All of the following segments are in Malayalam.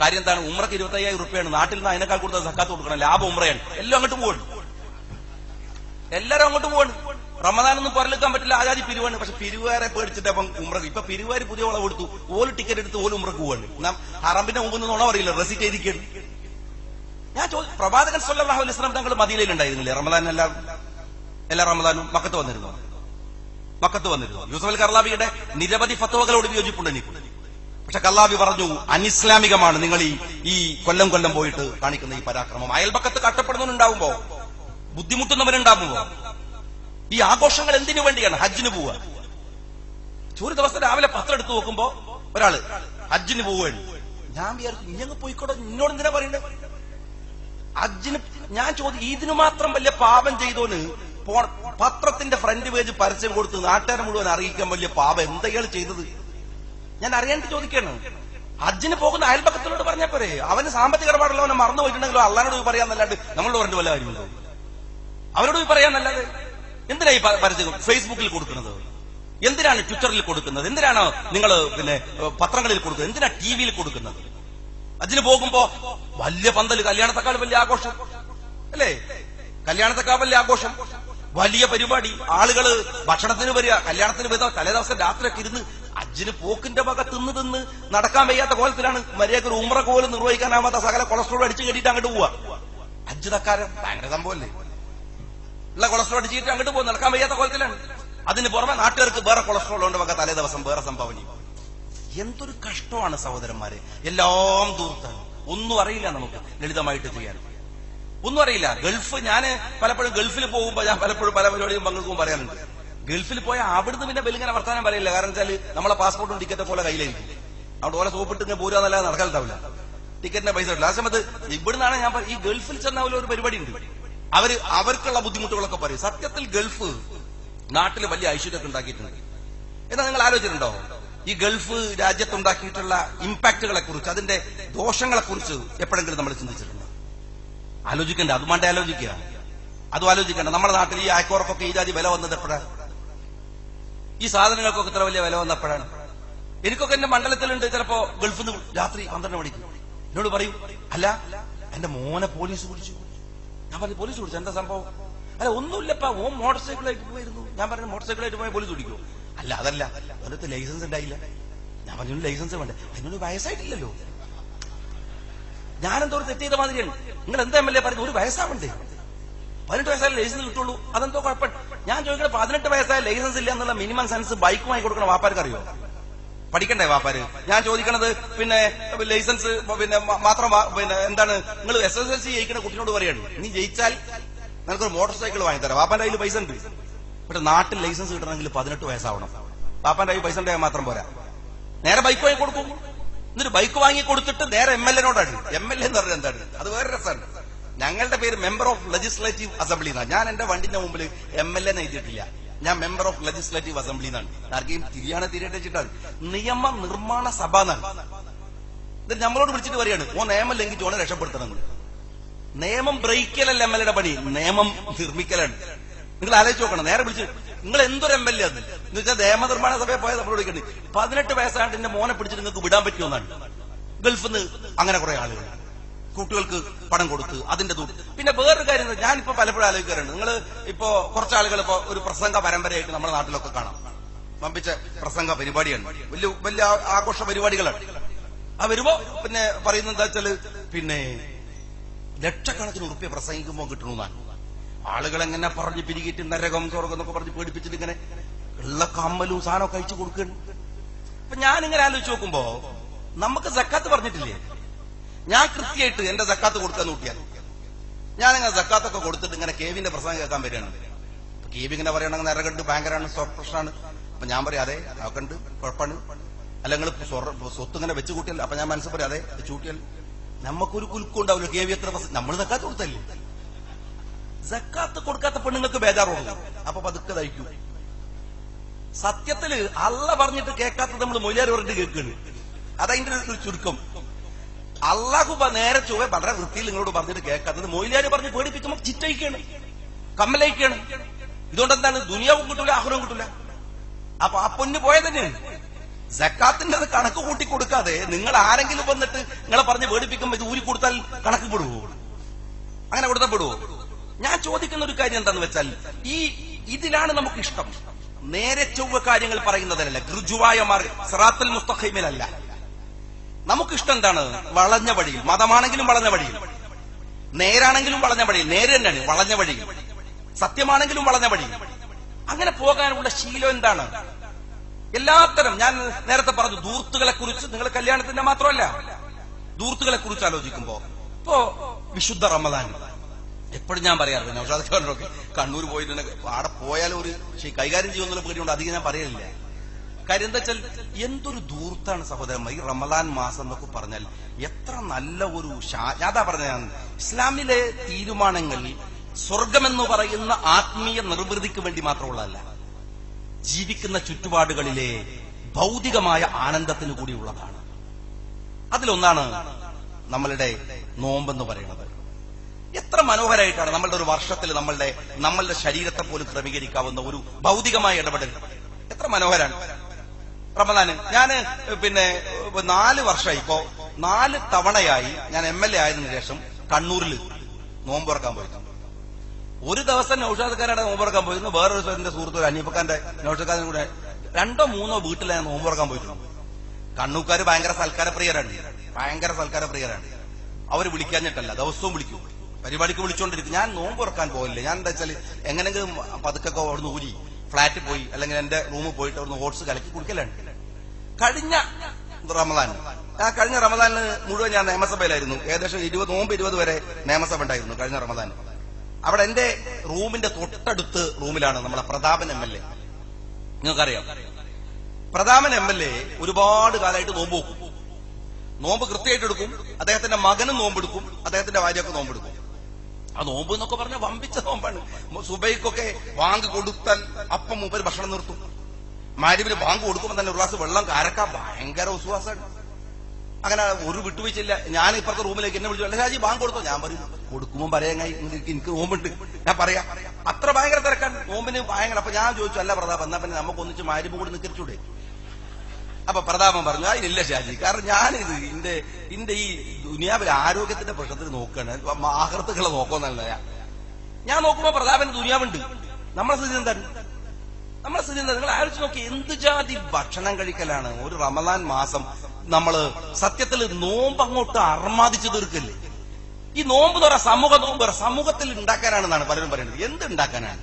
കാര്യം എന്താണ്? ഉമ്രക്ക് ഇരുപത്തി അയ്യായിരം റുപ്യാണ് നാട്ടിൽ നിന്ന് അതിനേക്കാൾ കൂടുതൽ സക്കാത്ത് കൊടുക്കണം. ലാഭം ഉമ്രയാണ് എല്ലാം അങ്ങോട്ട് പോവാണ് എല്ലാരും അങ്ങോട്ട് പോവാണ് റമദാനൊന്നും പുറലെടുക്കാൻ പറ്റില്ല. ആചാരി പിരിവാണ്. പക്ഷെ പിരിവാരെ പേടിച്ചിട്ട് അപ്പം ഉമ്രക്ക് ഇപ്പൊ പിരിവാര് പുതിയ വളവ് കൊടുത്തു ഓൽ ടിക്കറ്റ് എടുത്ത് ഓൽ ഉമ്രക്ക് പോവാണ് നാം ഹറമ്പിന്റെ മുമ്പ് നിന്ന് പറയില്ല? റെസിറ്റ് എഴുതിക്കാണ് ഞാൻ ചോദിച്ചു പ്രവാചകൻ സല്ലല്ലാഹു അലൈഹി വസല്ലം തങ്ങൾ മദീനയിൽ ഉണ്ടായിരുന്നില്ലേ? റമദാൻ എല്ലാ എല്ലാ റമദാനും മക്കത്ത് വന്നിരുന്നു? മക്കത്ത് വന്നിരുന്നു? യൂസഫ് അൽ കർലാബിയുടെ നിരവധി ഫത്വകളോട് വിയോജിപ്പുണ്ട് എനിക്ക് പക്ഷെ കല്ലാബി പറഞ്ഞു അനിസ്ലാമികമാണ് നിങ്ങൾ ഈ ഈ കൊല്ലം കൊല്ലം പോയിട്ട് കാണിക്കുന്ന ഈ പരാക്രമം. അയൽപക്കത്ത് കഷ്ടപ്പെടുന്നവനുണ്ടാവുമ്പോ ബുദ്ധിമുട്ടുന്നവനുണ്ടാവുമ്പോ ഈ ആഘോഷങ്ങൾ എന്തിനു വേണ്ടിയാണ്? ഹജ്ജിന് പോവുക. ഒരു ദിവസം രാവിലെ പത്രം എടുത്തു നോക്കുമ്പോ ഒരാൾ ഹജ്ജിന് പോവുകയാണ്. ഞാൻ വിചാരിച്ചു ഇഞ്ഞങ്ങ് പോയിക്കോട്ടെ നിന്നോട് എന്തിനാ പറയണ്ടേ? ഹജ്ജിന് ഞാൻ ചോദിച്ചു ഇതിനു മാത്രം വലിയ പാപം ചെയ്തോന് പത്രത്തിന്റെ ഫ്രണ്ട് പേജ് പരസ്യം കൊടുത്ത് നാട്ടുകാരെ മുഴുവൻ അറിയിക്കാൻ വലിയ പാപം. എന്തൊക്കെയാണ് ചെയ്തത്? ഞാൻ അറിയാണ്ട് ചോദിക്കാണ്. ഹജ്ജിന് പോകുന്ന അയൽപക്കത്തിനോട് പറഞ്ഞാൽ പോരെ? അവന് സാമ്പത്തിക ഇടപാടുള്ള അവനെ മറന്നു പോയിട്ടുണ്ടെങ്കിലോ അള്ളഹാനോട് പോയി പറയാന്നല്ലാണ്ട് നമ്മളോട് പറഞ്ഞ വല്ല കാര്യമുണ്ടോ? അവരോട് പോയി പറയാന്നല്ലാതെ എന്തിനാ ഈ പരസ്യം ഫേസ്ബുക്കിൽ കൊടുക്കുന്നത്? എന്തിനാണ് ട്വിറ്ററിൽ കൊടുക്കുന്നത്? എന്തിനാണ് നിങ്ങൾ പിന്നെ പത്രങ്ങളിൽ കൊടുക്കുന്നത്? എന്തിനാ ടി വിയിൽ കൊടുക്കുന്നത്? അതിന് പോകുമ്പോ വലിയ പന്തൽ കല്യാണത്തെക്കാൾ വലിയ ആഘോഷം. അല്ലേ? കല്യാണത്തെക്കാൾ വലിയ ആഘോഷം. വലിയ പരിപാടി. ആളുകൾ ഭക്ഷണത്തിന് വരിക കല്യാണത്തിന് വരിക തലേ ദിവസം രാത്രിയൊക്കെ ഇരുന്ന് അജ്ജിന് പോക്കിന്റെ വക തിന്ന് തിന്ന് നടക്കാൻ വയ്യാത്ത കോലത്തിലാണ് മര്യാദ ഉമ്ര കോലം നിർവഹിക്കാനാവാത്ത സകല കൊളസ്ട്രോൾ അടിച്ചു കെട്ടിയിട്ട് അങ്ങോട്ട് പോവാ. അജ്ജ് തക്കാരൻ ഭയങ്കര സംഭവല്ലേ? ഉള്ള കൊളസ്ട്രോൾ അടിച്ചിട്ട് അങ്ങോട്ട് പോകും നടക്കാൻ വയ്യാത്ത കോലത്തിലാണ്. അതിന് പുറമെ നാട്ടുകാർക്ക് വേറെ കൊളസ്ട്രോൾ ഉണ്ട് വക തലേ ദിവസം വേറെ സംഭാവനയും എന്തൊരു കഷ്ടമാണ് സഹോദരന്മാരെ. എല്ലാം ദൂർത്താണ് ഒന്നും അറിയില്ല നമുക്ക് ലളിതമായിട്ട് ചെയ്യാൻ. ഒന്നും അറിയില്ല. ഗൾഫ് ഞാൻ പലപ്പോഴും ഗൾഫിൽ പോകുമ്പോൾ ഞാൻ പലപ്പോഴും പല പരിപാടിയും പങ്കെടുക്കുമ്പോൾ പറയാറുണ്ട്. ഗൾഫിൽ പോയാൽ അവിടുന്ന് പിന്നെ വെലിങ്ങനെ വർത്താനം പറയില്ല. കാരണം വെച്ചാൽ നമ്മളെ പാസ്പോർട്ടും ടിക്കറ്റും പോലെ കയ്യിലായിരിക്കും അവിടെ ഓരോ സോപ്പിട്ട് ഇങ്ങനെ പോരാന്നല്ലാതെ നടക്കാനുണ്ടാവില്ല ടിക്കറ്റിന്റെ പൈസ ഇല്ല ആ സമയത്ത് ഇവിടുന്നാണ് ഞാൻ ഈ ഗൾഫിൽ ചെന്ന ഒരു പരിപാടി ഉണ്ട്. അവർ അവർക്കുള്ള ബുദ്ധിമുട്ടുകളൊക്കെ പറയും. സത്യത്തിൽ ഗൾഫ് നാട്ടിൽ വലിയ ഐശ്വര്യമൊക്കെ ഉണ്ടാക്കിയിട്ടുണ്ട്. എന്നാ നിങ്ങൾ ആലോചിച്ചിട്ടുണ്ടോ? ഈ ഗൾഫ് രാജ്യത്തുണ്ടാക്കിയിട്ടുള്ള ഇമ്പാക്റ്റുകളെ കുറിച്ച് അതിന്റെ ദോഷങ്ങളെ കുറിച്ച് എപ്പോഴെങ്കിലും നമ്മൾ ചിന്തിച്ചിട്ടുണ്ടോ? ആലോചിക്കണ്ട. അതുമാണ്ടേ ആലോചിക്കുക. അതും ആലോചിക്കണ്ട. നമ്മുടെ നാട്ടിൽ ഈ അയക്കോറക്കൊക്കെ ഈ ജാതി വില വന്നത് എപ്പോഴാണ് ഈ സാധനങ്ങൾക്കൊക്കെ ഇത്ര വലിയ വില വന്നപ്പോഴാണ്. എനിക്കൊക്കെ എന്റെ മണ്ഡലത്തിലുണ്ട് ചിലപ്പോ ഗൾഫിൽ നിന്ന് രാത്രി പന്ത്രണ്ട് മണിക്ക്. എന്നോട് പറയും അല്ല എന്റെ മോനെ പോലീസ് പിടിച്ചു. ഞാൻ പറഞ്ഞു പോലീസ് പിടിച്ചു? എന്താ സംഭവം? അല്ല ഒന്നുമില്ലപ്പ ഓ മോട്ടോർ സൈക്കിളായിട്ട് പോയിരുന്നു. ഞാൻ പറഞ്ഞു മോട്ടോർ സൈക്കിളായിട്ട് പോയാൽ പോലീസ് പിടിക്കുമോ അല്ല അതല്ല അതിനകത്ത് ലൈസൻസ് ഉണ്ടായില്ല. ഞാൻ പറഞ്ഞു ലൈസൻസ് വേണ്ട. അതിനൊരു വയസ്സായിട്ടില്ലല്ലോ. ഞാനെന്തോ തെറ്റ് ചെയ്ത മാതിരിയാണ്. നിങ്ങൾ എന്താ എം എൽ എ പറഞ്ഞു ഒരു വയസ്സാവണ്ടേ. പതിനെട്ട് വയസ്സായ ലൈസൻസ് കിട്ടുള്ളൂ. അതെന്തോ കുഴപ്പം. ഞാൻ ചോദിക്കട്ടെ പതിനെട്ട് വയസ്സായ ലൈസൻസ് ഇല്ല എന്നുള്ള മിനിമം സെൻസ് ബൈക്കുമായി കൊടുക്കണ വാപ്പാർക്ക് അറിയോ പഠിക്കണ്ടേ വാപ്പാര്? ഞാൻ ചോദിക്കണത് പിന്നെ ലൈസൻസ് പിന്നെ മാത്രം പിന്നെ എന്താണ്? നിങ്ങൾ എസ് എസ് എൽ സി ജയിക്കുന്ന കുട്ടിനോട് പറയാണ്. നീ ജയിച്ചാൽ നിനക്കൊരു മോട്ടോർ സൈക്കിൾ വാങ്ങിത്തരാം വാപ്പാന്റെ കയ്യിൽ പൈസ ഉണ്ട്. പക്ഷെ നാട്ടിൽ ലൈസൻസ് കിട്ടണമെങ്കിൽ പതിനെട്ട് വയസ്സാവണം. വാപ്പാന്റെ കയ്യിൽ പൈസ ഉണ്ടായാൽ മാത്രം പോരാ. നേരെ ബൈക്ക് വാങ്ങി കൊടുക്കും. എന്നിട്ട് ബൈക്ക് വാങ്ങി കൊടുത്തിട്ട് നേരെ എം എൽ എനോടാണ് എം എൽ എ എന്ന് പറഞ്ഞാൽ എന്താണ്? അത് വേറെ രസമാണ്. ഞങ്ങളുടെ പേര് മെമ്പർ ഓഫ് ലെജിസ്ലേറ്റീവ് അസംബ്ലി എന്നാണ്. ഞാൻ എന്റെ വണ്ടിന്റെ മുമ്പിൽ എം എൽ എ എഴുതിയിട്ടില്ല. ഞാൻ മെമ്പർ ഓഫ് ലെജിസ്ലേറ്റീവ് അസംബ്ലി എന്നാണ്. ആർക്കെയും തിരിയാണ് തിരിയട്ടെ വെച്ചിട്ടാണ് നിയമ നിർമ്മാണ സഭ എന്നാണ്. നമ്മളോട് വിളിച്ചിട്ട് പറയാണ് ഓ നിയമം ലംഘിച്ചു ഓനെ രക്ഷപ്പെടുത്തണം നിയമം ബ്രേക്കലല്ല എം എൽ എയുടെ പണി? നിയമം നിർമ്മിക്കലാണ്. നിങ്ങൾ ആലോചിച്ച് നോക്കണം. നേരെ വിളിച്ച് നിങ്ങൾ എന്തൊരു എം എൽ എ എന്ന് വെച്ചാൽ നിയമനിർമ്മാണ സഭയെ പോയ നമ്മൾ വിളിക്കണ്ട് പതിനെട്ട് വയസ്സായിട്ട് എന്റെ മോനെ പിടിച്ചിട്ട് നിങ്ങൾക്ക് വിടാൻ പറ്റുമെന്നാണ് ഗൾഫിൽ നിന്ന് അങ്ങനെ കുറെ ആളുകൾ. കുട്ടികൾക്ക് പണം കൊടുത്ത് അതിന്റെ ദൂരം പിന്നെ വേറൊരു കാര്യം ഞാനിപ്പോ പലപ്പോഴും ആലോചിക്കാറുണ്ട്. നിങ്ങൾ ഇപ്പോ കുറച്ച് ആളുകൾ ഇപ്പോ ഒരു പ്രസംഗ പരമ്പരയായിട്ട് നമ്മുടെ നാട്ടിലൊക്കെ കാണാം. വമ്പിച്ച പ്രസംഗ പരിപാടിയാണ്. വലിയ വലിയ ആഘോഷ പരിപാടികളാണ്. ആ വരുമ്പോ പിന്നെ പറയുന്നത് എന്താ വെച്ചാൽ പിന്നെ ലക്ഷക്കണക്കിന് ഉറുപ്പ്യ പ്രസംഗിക്കുമ്പോൾ കിട്ടണമെന്നാണ് ആളുകൾ എങ്ങനെ പറഞ്ഞ് പിരികിട്ട് നരകം സ്വർഗം എന്നൊക്കെ പറഞ്ഞ് പേടിപ്പിച്ചിട്ട് ഇങ്ങനെ ഉള്ള കമ്മലും സാധനമൊക്കെ അയച്ചു കൊടുക്കുന്നു അപ്പൊ ഞാൻ ഇങ്ങനെ ആലോചിച്ച് നോക്കുമ്പോ നമുക്ക് സക്കാത്ത് പറഞ്ഞിട്ടില്ലേ ഞാൻ കൃത്യമായിട്ട് എന്റെ സക്കാത്ത് കൊടുക്കാൻ നോക്കിയാൽ ഞാൻ ഇങ്ങനെ സക്കാത്തൊക്കെ കൊടുത്തിട്ട് ഇങ്ങനെ കേവിന്റെ പ്രസംഗം കേൾക്കാൻ വരികയാണ്. കേവി ഇങ്ങനെ പറയണെങ്കിൽ നരകണ്ട് ഭയങ്കരമാണ് സ്വപ്രശ്നമാണ് അപ്പൊ ഞാൻ പറയാം അതെ അതൊക്കെ കുഴപ്പമാണ്. അല്ലെങ്കിൽ സ്വത്ത് ഇങ്ങനെ വെച്ച് കൂട്ടിയാൽ അപ്പൊ ഞാൻ മനസ്സിൽ പറയാം അതെ വെച്ച് കൂട്ടിയാൽ നമുക്കൊരു കുലുക്കം ഉണ്ടാവില്ല. കേവി എത്ര നമ്മൾ സക്കാത്ത് കൊടുത്തല്ലേ? സക്കാത്ത് കൊടുക്കാത്ത പെണ്ണുങ്ങൾക്ക് ബേജാറുണ്ട് അപ്പൊ പതുക്കെ തയ്ക്കൂ സത്യത്തിൽ അല്ല പറഞ്ഞിട്ട് കേൾക്കാത്തത് നമ്മൾ മൊയ്യാർ പറഞ്ഞിട്ട് കേൾക്കുന്നു അതതിന്റെ ഒരു ചുരുക്കം. അള്ളാഹു നേരെ ചൊവ്വെ വളരെ വൃത്തിയിൽ നിങ്ങളോട് പറഞ്ഞിട്ട് കേൾക്കാത്തത് മൊയ്ലാര് പറഞ്ഞ് പേടിപ്പിക്കുമ്പോൾ ചിറ്റയിക്കാണ് കമ്മലയിക്കാണ് ഇതുകൊണ്ട് എന്താണ് ദുനിയാവും കിട്ടൂല ആഹുരവും കിട്ടൂല. അപ്പൊ ആ പൊന്ന് പോയത് തന്നെയാണ് അത് കണക്ക് കൂട്ടി കൊടുക്കാതെ നിങ്ങൾ ആരെങ്കിലും വന്നിട്ട് നിങ്ങളെ പറഞ്ഞ് പേടിപ്പിക്കുമ്പോൾ ഇത് ഊരി കൊടുത്താൽ കണക്ക് പെടുവോ? അങ്ങനെ കൊടുത്താൽ പെടുവോ? ഞാൻ ചോദിക്കുന്ന ഒരു കാര്യം എന്താന്ന് വെച്ചാൽ ഈ ഇതിലാണ് നമുക്ക് ഇഷ്ടം നേരെ ചൊവ്വ കാര്യങ്ങൾ പറയുന്നതല്ല ഗൃജുവായ മാർഗം. സറാത്തൽ മുസ്തഖൈമിലല്ല. നമുക്കിഷ്ടം എന്താണ് വളഞ്ഞ വഴിയിൽ. മതമാണെങ്കിലും വളഞ്ഞ വഴിയിൽ. നേരാണെങ്കിലും വളഞ്ഞ വഴിയിൽ. നേര് തന്നെയാണ്. വളഞ്ഞ വഴിയിൽ. സത്യമാണെങ്കിലും വളഞ്ഞ വഴി അങ്ങനെ പോകാനുള്ള ശീലം എന്താണ്? എല്ലാത്തരം. ഞാൻ നേരത്തെ പറഞ്ഞു ദൂർത്തുകളെ കുറിച്ച് നിങ്ങൾ കല്യാണത്തിന്റെ മാത്രമല്ല. ദൂർത്തുകളെ കുറിച്ച് ആലോചിക്കുമ്പോ ഇപ്പോ വിശുദ്ധ റമദാൻ. എപ്പോഴും ഞാൻ പറയാറുണ്ട് കണ്ണൂർ പോയിട്ടുണ്ടെങ്കിൽ അവിടെ പോയാലും ഒരു കൈകാര്യം ചെയ്യുന്ന പേടിയുണ്ട്. അധികം ഞാൻ പറയലില്ല. കാര്യം എന്താ വെച്ചാൽ എന്തൊരു ദൂർത്താണ് സഹോദരന്മാർ ഈ റമദാൻ മാസം എന്നൊക്കെ പറഞ്ഞാൽ എത്ര നല്ല ഒരു ഞാതാ പറഞ്ഞ ഇസ്ലാമിലെ തീരുമാനങ്ങൾ സ്വർഗമെന്ന് പറയുന്ന ആത്മീയ നിർവൃതിക്ക് വേണ്ടി മാത്രമുള്ളതല്ല ജീവിക്കുന്ന ചുറ്റുപാടുകളിലെ ഭൗതികമായ ആനന്ദത്തിന് കൂടിയുള്ളതാണ് അതിലൊന്നാണ് നമ്മളുടെ നോമ്പെന്ന് പറയുന്നത്. എത്ര മനോഹരമായിട്ടാണ് നമ്മളുടെ ഒരു വർഷത്തിൽ നമ്മളുടെ നമ്മളുടെ ശരീരത്തെ പോലും ക്രമീകരിക്കാവുന്ന ഒരു ഭൗതികമായ ഇടപെടൽ. എത്ര മനോഹരമാണ് റമദാന്. ഞാൻ പിന്നെ നാല് വർഷമായി ഇപ്പോ നാല് തവണയായി ഞാൻ എം എൽ എ ആയതിനു ശേഷം കണ്ണൂരിൽ നോമ്പ് തുറക്കാൻ പോയി. ഒരു ദിവസം നൌഷാദക്കാരുടെ നോമ്പ് തുറക്കാൻ പോയിരുന്നു. വേറൊരു എന്റെ സുഹൃത്ത് അനീഫക്കാന്റെ നൌഷാദ്ഖാനും കൂടെ രണ്ടോ മൂന്നോ വീട്ടിൽ ഞാൻ നോമ്പ് തുറക്കാൻ പോയിട്ടുണ്ട്. കണ്ണൂക്കാർ ഭയങ്കര സൽക്കാരപ്രിയരാണ്. ഭയങ്കര സൽക്കാര പ്രിയരാണ് അവർ വിളിക്കാഞ്ഞിട്ടല്ല ദിവസവും വിളിക്കും. പരിപാടിക്ക് വിളിച്ചുകൊണ്ടിരിക്കും ഞാൻ നോമ്പ് തുറക്കാൻ പോകില്ല ഞാൻ എന്താ വെച്ചാൽ എങ്ങനെങ്കിലും പതുക്കൊക്കെ അവിടുന്ന് ഊരി ഫ്ലാറ്റിൽ പോയി അല്ലെങ്കിൽ എന്റെ റൂമിൽ പോയിട്ട് അവിടുന്ന് ഓട്സ് കലക്കി കുടിക്കലാണ്. കഴിഞ്ഞ റമദാൻ. ആ കഴിഞ്ഞ റമദാനിൽ മുഴുവൻ ഞാൻ നിയമസഭയിലായിരുന്നു. ഏകദേശം ഇരുപത് നോമ്പ് ഇരുപത് വരെ നിയമസഭ ഉണ്ടായിരുന്നു കഴിഞ്ഞ റമദാൻ. അവിടെ എന്റെ റൂമിന്റെ തൊട്ടടുത്ത് റൂമിലാണ് നമ്മളെ പ്രതാപൻ എം എൽ എ. നിങ്ങൾക്കറിയാം. പ്രതാപൻ എം എൽ എ ഒരുപാട് കാലമായിട്ട് നോമ്പ് നോക്കും നോമ്പ് കൃത്യമായിട്ട് എടുക്കും. അദ്ദേഹത്തിന്റെ മകനും നോമ്പെടുക്കും അദ്ദേഹത്തിന്റെ ഭാര്യയൊക്കെ നോമ്പെടുക്കും ആ നോമ്പ് എന്നൊക്കെ പറഞ്ഞ വമ്പിച്ച നോമ്പാണ്. സുബൈക്കൊക്കെ വാങ്ക് കൊടുത്താൽ അപ്പം മൂപ്പര് ഭക്ഷണം നിർത്തും. മാരിവിന് വാങ്ക് കൊടുക്കുമ്പോൾ തന്നെ ഒരു ഗ്ലാസ് വെള്ളം കാരക്ക ഭയങ്കര വിശ്വാസമാണ് അങ്ങനെ ഒരു വിട്ടുവീഴ്ചയില്ല. ഞാൻ ഇപ്പുറത്തെ റൂമിലേക്ക് എന്നെ വിളിച്ചു. അല്ല രാജി ബാങ്ക് കൊടുത്തോ? ഞാൻ പറയും കൊടുക്കുമ്പോൾ പറയാങ്ങായി എനിക്ക് നോമ്പുണ്ട്. ഞാൻ പറയാം. അത്ര ഭയങ്കര തിരക്കാണ്. നോമ്പിന് ഭയങ്കര അപ്പൊ ഞാൻ ചോദിച്ചു അല്ല പ്രതാപ് എന്നാ പിന്നെ നമുക്ക് ഒന്നിച്ച് മാരിമ്പ് കൂടി നിൽക്കരിച്ചൂടെ അപ്പൊ പ്രതാപൻ പറഞ്ഞു അതിനില്ല ഷാജി കാരണം ഞാനിത് ഇന്റെ ഇന്റെ ഈ ദുനിയാവിലെ ആരോഗ്യത്തിന്റെ പ്രശ്നത്തിൽ നോക്കണ ആഹൃത്തുക്കളെ നോക്കുമെന്നല്ല ഞാൻ. നോക്കുമ്പോ പ്രതാപന്റെ ദുനിയാവുണ്ട്. നമ്മളെ സ്ഥിതി എന്താണ് നമ്മളെ സ്ഥിതി എന്താ? നിങ്ങൾ ആലോചിച്ച് നോക്കി എന്ത് ജാതി ഭക്ഷണം കഴിക്കലാണ്? ഒരു റമദാൻ മാസം നമ്മൾ സത്യത്തിൽ നോമ്പ് അങ്ങോട്ട് അർമാദിച്ചു തീർക്കല്ലേ? ഈ നോമ്പ് എന്ന് സമൂഹ നോമ്പ് സമൂഹത്തിൽ ഉണ്ടാക്കാനാണെന്നാണ് പലരും പറയുന്നത്. എന്ത് ഉണ്ടാക്കാനാണ്?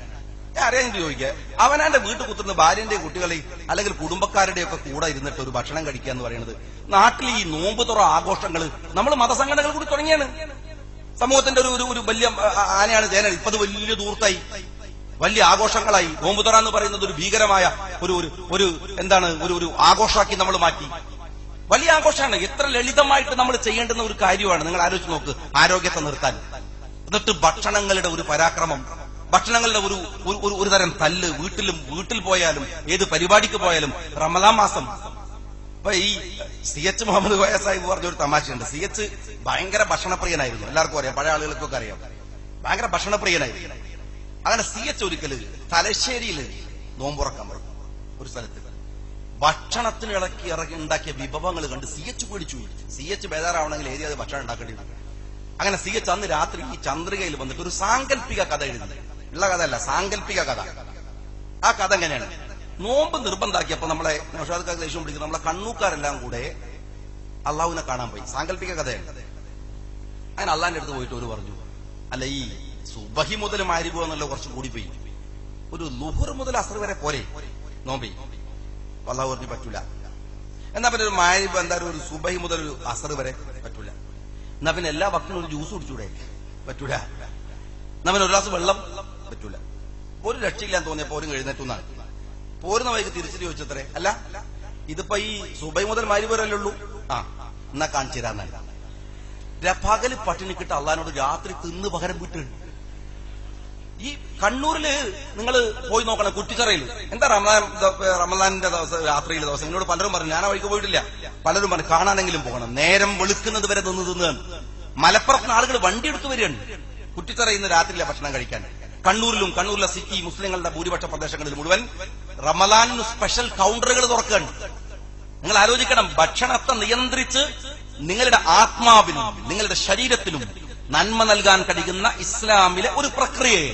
അറിയാൻ ചോദിക്കുക. അവനാന്റെ വീട്ടിൽ കുത്തുന്ന ഭാര്യന്റെ കുട്ടികളെ അല്ലെങ്കിൽ കുടുംബക്കാരുടെ ഒക്കെ കൂടെ ഇരുന്നിട്ട് ഒരു ഭക്ഷണം കഴിക്കുക എന്ന് പറയുന്നത് നാട്ടിൽ ഈ നോമ്പ് തുറ ആഘോഷങ്ങൾ നമ്മൾ മതസംഘടനകൾ കൂടി തുടങ്ങിയാണ്. സമൂഹത്തിന്റെ ഒരു ഒരു- വലിയ ആനയാണ് ചേന ഇപ്പത് വലിയ ദൂർത്തായി. വലിയ ആഘോഷങ്ങളായി. നോമ്പ് തുറ എന്ന് പറയുന്നത് ഒരു ഭീകരമായ ഒരു ഒരു ഒരു എന്താണ് ഒരു ഒരു ആഘോഷമാക്കി നമ്മൾ മാറ്റി. വലിയ ആഘോഷമാണ്. എത്ര ലളിതമായിട്ട് നമ്മൾ ചെയ്യേണ്ടുന്ന ഒരു കാര്യമാണ്. നിങ്ങൾ ആലോചിച്ച് നോക്ക്. ആരോഗ്യത്തെ നിർത്താൻ. എന്നിട്ട് ഭക്ഷണങ്ങളുടെ ഒരു പരാക്രമം. ഭക്ഷണങ്ങളുടെ ഒരു ഒരു- തരം തല്ല് വീട്ടിലും വീട്ടിൽ പോയാലും ഏത് പരിപാടിക്ക് പോയാലും റമദാൻ മാസം. അപ്പൊ ഈ സി എച്ച് മുഹമ്മദ് കോയ സാഹിബ് പറഞ്ഞ ഒരു തമാശയുണ്ട്. സി എച്ച് ഭയങ്കര ഭക്ഷണപ്രിയനായിരുന്നു. എല്ലാവർക്കും അറിയാം. പഴയ ആളുകൾക്കൊക്കെ അറിയാം. ഭയങ്കര ഭക്ഷണപ്രിയനായിരുന്നു. അങ്ങനെ സി എച്ച് ഒരിക്കൽ തലശ്ശേരിയിൽ നോമ്പുറക്കാൻ പറഞ്ഞു. ഒരു സ്ഥലത്ത്. ഭക്ഷണത്തിന് ഇളക്കി ഇറക്കി ഉണ്ടാക്കിയ വിഭവങ്ങൾ കണ്ട് സി എച്ച് പേടിച്ചു. സി എച്ച് ബേജാറാവണമെങ്കിൽ ഏരിയ ഭക്ഷണം ഉണ്ടാക്കേണ്ടി അങ്ങനെ സി എച്ച് അന്ന് രാത്രി ഈ ചന്ദ്രികയിൽ വന്നിട്ട് ഒരു സാങ്കല്പിക കഥ എഴുതി. ഉള്ള കഥയല്ല സാങ്കല്പിക കഥ. ആ കഥ എങ്ങനെയാണ്? നോമ്പ് നിർബന്ധാക്കിയപ്പോ നമ്മളെ നൗഷാദ് ദേഷ്യം പിടിക്കുന്ന. നമ്മളെ കണ്ണൂക്കാരെല്ലാം കൂടെ അള്ളാഹുവിനെ കാണാൻ പോയി. സാങ്കല്പിക കഥയാണ്. അങ്ങനെ അള്ളാന്റെ അടുത്ത് പോയിട്ട് ഒരു പറഞ്ഞു അല്ല ഈ സുബഹി മുതൽ മാരിബോ എന്നുള്ള കുറച്ച് കൂടി പോയി ഒരു ലുഹുർ മുതൽ അസർ വരെ പോരെ. നോമ്പി. അള്ളാഹു പറഞ്ഞു പറ്റൂല. എന്നാ പിന്നെ ഒരു മാരിബ് എന്തായാലും ഒരു സുബഹി മുതൽ ഒരു അസർ വരെ പറ്റൂല. എന്നാ പിന്നെ എല്ലാ ഭക്ഷണവും ഒരു ജ്യൂസ് കുടിച്ചൂടെ? പറ്റൂല. എന്നാ പിന്നെ ഒരു ഗ്ലാസ് വെള്ളം പറ്റൂല. ഒരു രക്ഷയില്ലാന്ന് തോന്നിയപ്പോ പോരും എഴുന്നേറ്റുന്നാണ്. പോരുന്ന വൈകി തിരിച്ചിട്ട് ചോദിച്ചത്രേ അല്ല ഇതിപ്പോ ഈ സുബൈ മുതൽ മാരി വരല്ലേ ഉള്ളൂ? ആ എന്നാ കാണിച്ചു തരാന്നല്ല പകൽ പട്ടിണി കിട്ട അള്ളഹാനോട് രാത്രി തിന്ന് പകരം വിട്ടുണ്ട് ഈ കണ്ണൂരിൽ നിങ്ങൾ പോയി നോക്കണം കുറ്റിച്ചറയിൽ എന്താ റമദാൻ ദിവസം രാത്രിയിലെ ദിവസം? എന്നോട് പലരും പറഞ്ഞു ഞാൻ വഴിക്ക് പോയിട്ടില്ല. പലരും പറഞ്ഞു കാണാനെങ്കിലും പോകണം. നേരം വെളുക്കുന്നത് വരെ നിന്ന് തിന്ന് മലപ്പുറത്തിന് ആളുകൾ വണ്ടി എടുത്തു വരികയാണ്. കുറ്റിച്ചറയിൽ നിന്ന് രാത്രിയിലെ ഭക്ഷണം കഴിക്കാൻ. കണ്ണൂരിലും കണ്ണൂരിലെ സിറ്റി മുസ്ലിങ്ങളുടെ ഭൂരിപക്ഷ പ്രദേശങ്ങളിൽ മുഴുവൻ റമലാനിന് സ്പെഷ്യൽ കൗണ്ടറുകൾ തുറക്കുകയാണ്. നിങ്ങൾ ആലോചിക്കണം ഭക്ഷണത്തെ നിയന്ത്രിച്ച് നിങ്ങളുടെ ആത്മാവിനും നിങ്ങളുടെ ശരീരത്തിനും നന്മ നൽകാൻ കഴിയുന്ന ഇസ്ലാമിലെ ഒരു പ്രക്രിയയെ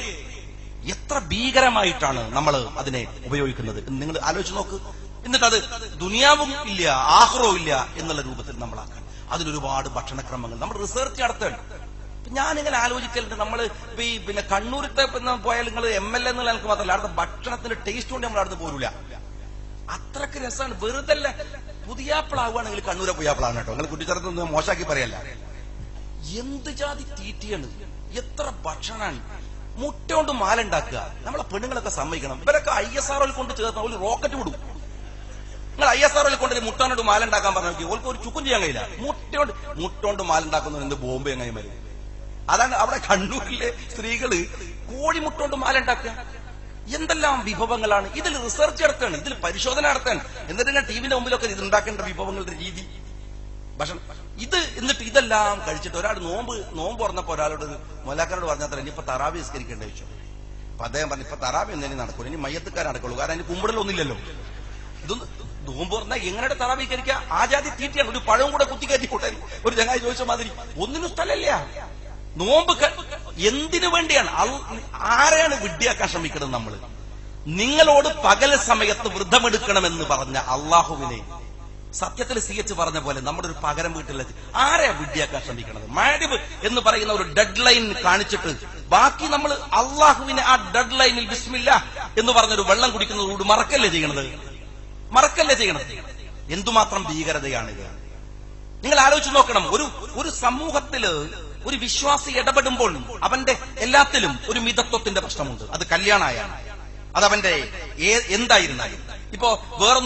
എത്ര ഭീകരമായിട്ടാണ് നമ്മൾ അതിനെ ഉപയോഗിക്കുന്നത് നിങ്ങൾ ആലോചിച്ച് നോക്ക്. എന്നിട്ട് അത് ദുനിയാവും ഇല്ല ആഹ്റവും ഇല്ല എന്നുള്ള രൂപത്തിൽ നമ്മളാക്കാൻ അതിലൊരുപാട് ഭക്ഷണക്രമങ്ങൾ. നമ്മൾ റിസർച്ച് നടത്തണം ഇപ്പൊ ഞാനിങ്ങനെ ആലോചിക്കലുണ്ട്. നമ്മൾ ഈ പിന്നെ കണ്ണൂരത്തെ പോയാൽ നിങ്ങൾ എം എൽ എ എന്നുള്ള എനിക്ക് മാത്രമല്ല അവിടുത്തെ ഭക്ഷണത്തിന്റെ ടേസ്റ്റ് കൊണ്ട് നമ്മൾ അവിടുന്ന് പോരൂല. അത്രയ്ക്ക് രസമാണ് വെറുതെ പുതിയാപ്പിളാവുകയാണെങ്കിൽ കണ്ണൂരെ പുതിയാപ്പിളാണ് കേട്ടോ. നിങ്ങൾ കുട്ടിച്ചറത്തൊന്നും മോശമാക്കി പറയല്ല. എന്ത് ജാതി തീറ്റിയാണ്? എത്ര ഭക്ഷണമാണ് മുട്ട കൊണ്ട് മാല ഉണ്ടാക്കുക. നമ്മളെ പെണ്ണുങ്ങളൊക്കെ സമ്മതിക്കണം. ഇവരൊക്കെ ഐ എസ് ആർ കൊണ്ട് ചേർന്ന ഒരു റോക്കറ്റ് വിടും. നിങ്ങൾ ഐ എസ് ആർ കൊണ്ട് ഒരു മുട്ടോണ്ട് മാല ഉണ്ടാക്കാൻ പറഞ്ഞു ഓൾക്ക് ഒരു ചുക്കും ചെയ്യാൻ കഴിയില്ല. മുട്ട കൊണ്ട് മാല ഉണ്ടാക്കുന്ന എന്ത് ബോംബെ എങ്ങനെ വരും. അതാണ് അവിടെ കണ്ണൂരിലെ സ്ത്രീകൾ കോഴിമുട്ടോണ്ട് മാല ഉണ്ടാക്കുക എന്തെല്ലാം വിഭവങ്ങളാണ്? ഇതിൽ റിസർച്ച് നടത്താണ് ഇതിൽ പരിശോധന നടത്താൻ എന്നിട്ട് ടീമിന്റെ മുമ്പിലൊക്കെ ഇത് ഉണ്ടാക്കേണ്ട വിഭവങ്ങളുടെ രീതി. ഭക്ഷണം. ഇത് എന്നിട്ട് ഇതെല്ലാം കഴിച്ചിട്ട് ഒരാൾ നോമ്പ് നോമ്പ് തുറന്നപ്പോ ഒരാളോട് മൊലാക്കാരോട് പറഞ്ഞാൽ ഇപ്പൊ തറാവി നിസ്കരിക്കേണ്ട ചോദിച്ചു അപ്പൊ അദ്ദേഹം പറഞ്ഞു ഇപ്പൊ തറാവി എന്തെങ്കിലും നടക്കുള്ളൂ ഇനി മയ്യത്തുകാർ നടക്കുള്ളൂ. കാരണം അതിന് കുമ്പിടലൊന്നുമില്ലല്ലോ ഇതൊന്നും നോമ്പ് പറഞ്ഞാൽ എങ്ങനെ തറാവി കരിക്കുക ആ ജാതി തീറ്റിയാണ് ഒരു പഴവും കൂടെ കുത്തിക്കയറ്റി കൂട്ടാൻ ഒരു ചങ്ങായി ചോദിച്ച മാതിരി. ഒന്നിനും സ്ഥലമില്ല. നോമ്പ് എന്തിനു വേണ്ടിയാണ്? ആരെയാണ് വിഡ്ഢിയാക്കാൻ ശ്രമിക്കുന്നത് നമ്മൾ നിങ്ങളോട് പകൽ സമയത്ത് വൃദ്ധമെടുക്കണമെന്ന് പറഞ്ഞ അള്ളാഹുവിനെ സത്യത്തിൽ സി എച്ച് പറഞ്ഞ പോലെ നമ്മുടെ ഒരു പകരം വീട്ടിലെത്തി. ആരെയാ വിഡ്ഢിയാക്കാൻ ശ്രമിക്കണത്? മാഡിബ് എന്ന് പറയുന്ന ഒരു ഡെഡ് ലൈൻ കാണിച്ചിട്ട് ബാക്കി നമ്മൾ അള്ളാഹുവിനെ ആ ഡെഡ് ലൈനിൽ വിസ്മില്ല എന്ന് പറഞ്ഞൊരു വെള്ളം കുടിക്കുന്നതോട് മറക്കല്ലേ ചെയ്യണത്? മറക്കല്ലേ ചെയ്യണത്? എന്തുമാത്രം ഭീകരതയാണിത്? നിങ്ങൾ ആലോചിച്ച് നോക്കണം. ഒരു ഒരു സമൂഹത്തിൽ ഒരു വിശ്വാസി ഇടപെടുമ്പോൾ അവന്റെ എല്ലാത്തിലും ഒരു മിതത്വത്തിന്റെ പ്രശ്നമുണ്ട്. അത് കല്യാണായാണ്. അത് അവന്റെ എന്തായിരുന്നാലും. ഇപ്പോ വേറൊന്നും